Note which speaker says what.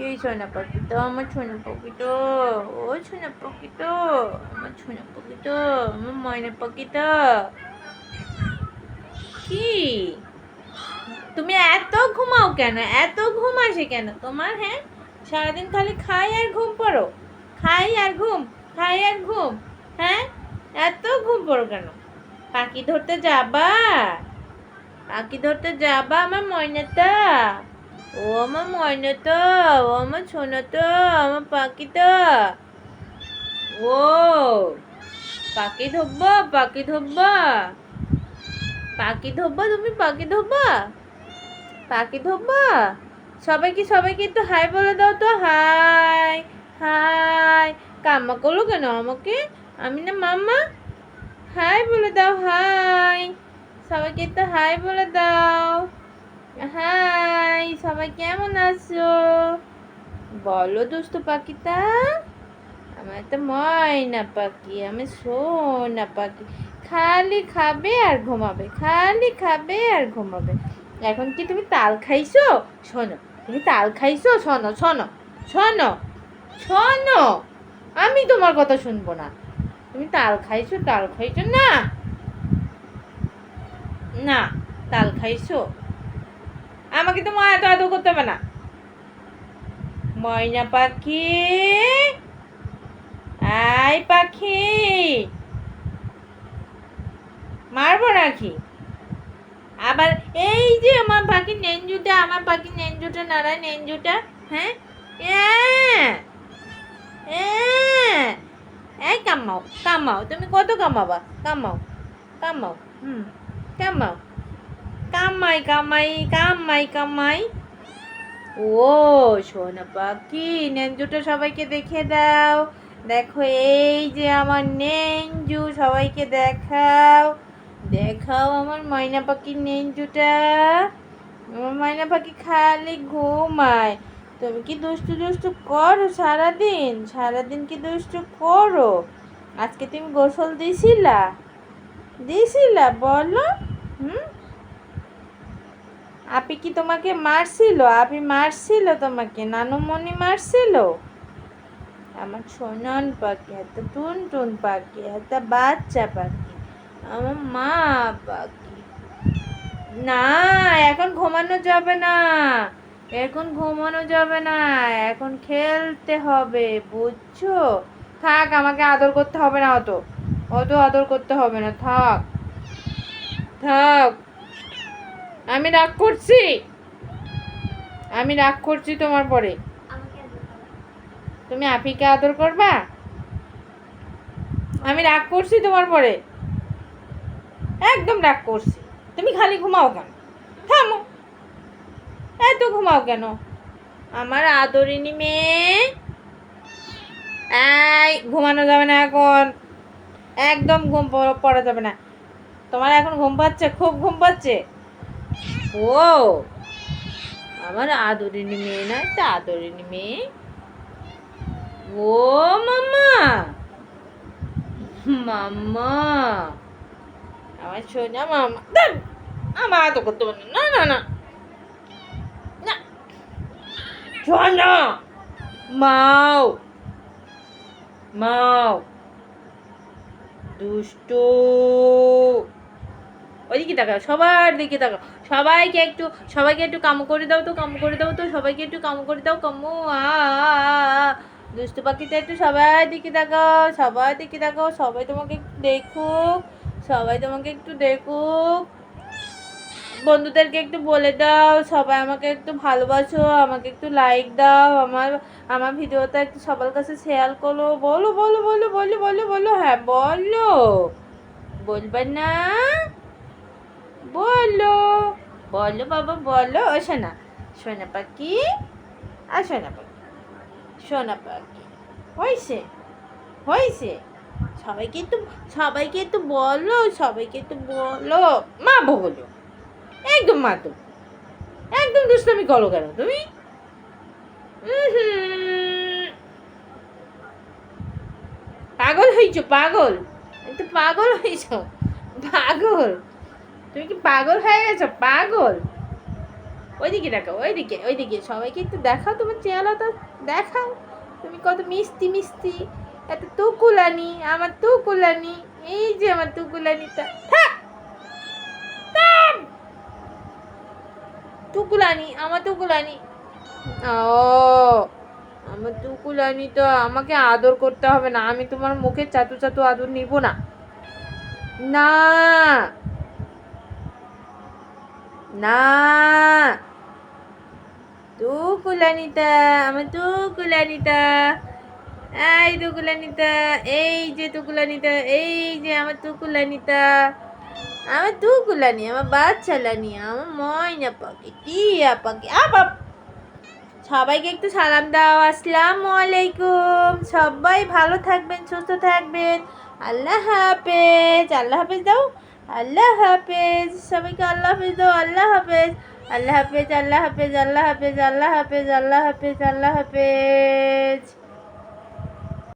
Speaker 1: কে সোনা পাখি তো? আমার সোনা পাখি তো। ও সোনা পাখি তো। আমার সোনা পাখি তো। আমার ময়না পাখি তো। কি? তুমি এত ঘুমাও কেন? এত ঘুম আসে কেন? তোমার হ্যাঁ? সারাদিন খালি খাই আর ঘুম পড়ো। খাই আর ঘুম, খাই আর ঘুম হ্যাঁ? এত ঘুম পড়ো কেন? পাখি ধরতে যাবা? পাখি ধরতে যাবা আমার ময়নাটা? ও আমার ময়না তো ও আমার তো আমার পাখিটা। ও, পাখি ধরবা পাখি ধরবা পাখি ধরবা তুমি পাখি ধরবা পাখি ধরবা সবাইকে সবাইকে একটু হাই বলে দাও তো, হাই হাই। কাম্মা করল কেন আমাকে? আমি না মাম্মা? হাই বলে দাও, হাই। সবাইকে একটু হাই বলে দাও। সবাই কেমন আছো? বলো দুষ্ট পাখিটা। আমার একটা ময়না পাখি, আমি সোনা পাখি। খালি খাবে আর ঘুমাবে, খালি খাবে আর ঘুমাবে। এখন কি তুমি তাল খাইছো? শোনো, তুমি তাল খাইছো? শোনো শোনো শোনো শোনো, আমি তোমার কথা শুনব না। তুমি তাল খাইছো তাল খাইছো না? না, তাল খাইছো? আমাকে তো মা এত এত করতে হবে না। ময়না পাখি। আই পাখি। মারবো নাকি? আবার এই যে আমার পাখি নেঞ্জুটা আমার পাখি নেঞ্জুটা নাড়ায় নেঞ্জুটা হ্যাঁ? হ্যাঁ। হ্যাঁ। এই কামাও কামাও তুমি কত কামাবা কামাও কামাও হুম কামাও কামাই কামাই কামাই কামাই ও সোনা পাখি নেঞ্জুটা সবাইকে দেখে দাও। দেখো, এই যে আমার নেঞ্জু সবাইকে দেখাও। দেখাও আমার ময়না পাখির নেঞ্জুটা আমার ময়না পাখি খালি ঘুমায়। তুমি কি দুষ্টু দুষ্টু করো সারাদিন? সারাদিন কি দুষ্টু করো? আজকে তুমি গোসল দিছিলা? দিছিলা, বলো। হুম? আপি কি তোমাকে মারছিল? আপি মারছিল তোমাকে? নানুমণি মারছিল? আমার সোনন পাখি, এত টুন টুন পাখি, এত বাচ্চা পাখি, আমার মা পাখি। না, এখন ঘুমানো যাবে না। এখন ঘুমানো যাবে না। এখন খেলতে হবে, বুঝছ? থাক, আমাকে আদর করতে হবে না অত। অত আদর করতে হবে না, থাক। থাক। আমি রাগ করছি। আমি রাগ করছি তোমার পরে। তুমি আপিকে আদর করবা? আমি রাগ করছি তোমার পরে। একদম রাগ করছি। তুমি খালি ঘুমাও কেন? থামো। এত ঘুমাও কেন? আমার আদরিনী মেয়ে। এই ঘুমানো যাবে না এখন। একদম ঘুম পড়া যাবে না। তোমার এখন ঘুম পাচ্ছে খুব ঘুম পাচ্ছে। ও আমার আদরিনী মেয়ে না, একটা আদরিনী মেয়ে। ও মাম্মা মাম্মা, আমার সোজা মামা আমার এত করতে পারে না না না না মাও মাও, দুষ্টু ওইদিকে তাকাও, সবার দিকে তাকাও। সবাইকে একটু সবাইকে একটু কাম করে দাও তো, কাম করে দাও তো, সবাইকে একটু কাম করে দাও, কামু, আ। দুষ্টু পাখিতে একটু সবাই দিকে তাকাও সবাই দিকে তাকাও, সবাই তোমাকে একটু দেখুক, সবাই তোমাকে একটু দেখুক। বন্ধুদেরকে একটু বলে দাও, সবাই আমাকে একটু ভালোবাসো, আমাকে একটু লাইক দাও, আমার আমার ভিডিওটা একটু সবার কাছে শেয়ার করো। বলো বলো বলো বলো বলো বলো হ্যাঁ বলো। বলবেন না। বলো বলো বাবা, বলো। ও সোনা সোনা পাখি আর সোনা পাখি সোনা পাখি। হয়েছে হয়েছে সবাইকে একটু সবাইকে একটু বলো সবাইকে একটু বলো। মা বলো, একদম মা তো, একদম দুষ্টামি করো কেন তুমি। পাগল হয়েছো পাগল, একটু পাগল হয়েছো পাগল। তুমি কি পাগল হয়ে গেছো? পাগল। ওইদিকে দেখাও ওইদিকে ওইদিকে। সবাইকে একটু দেখাও তোমার চেহারাটা দেখাও। তুমি কত মিষ্টি মিষ্টি। এত তুকুলানি, আমার তুকুলানি। এই যে আমার তুকুলানিটা। থাক! আমার টুকুলানি ও, আমার টুকুলানি তো আমাকে আদর করতে হবে না। আমি তোমার মুখে চাতু চাতু আদর নিব না। না! না। টুকুলানিতা আমার টুকুলানিতা এই টুকুলানিতা এই যে টুকুলানিতা এই যে আমার টুকুলানিতা আমার টুকুলানি আমার বাচ্চালানি আমার ময়না পাখি, টিয়া পাখি। আবাব সবাইকে একটু সালাম দাও, আসসালামু আলাইকুম। সবাই ভালো থাকবেন, সুস্থ থাকবেন। আল্লাহ হাফেজ আল্লাহ হাফেজ দাও। আল্লাহ হাফেজ সবাইকে আল্লাহ হাফেজ দাও আল্লাহ হাফেজ আল্লাহ হাফেজ আল্লাহ হাফেজ আল্লাহ হাফেজ আল্লাহ হাফেজ আল্লাহ হাফেজ আল্লাহ হাফেজ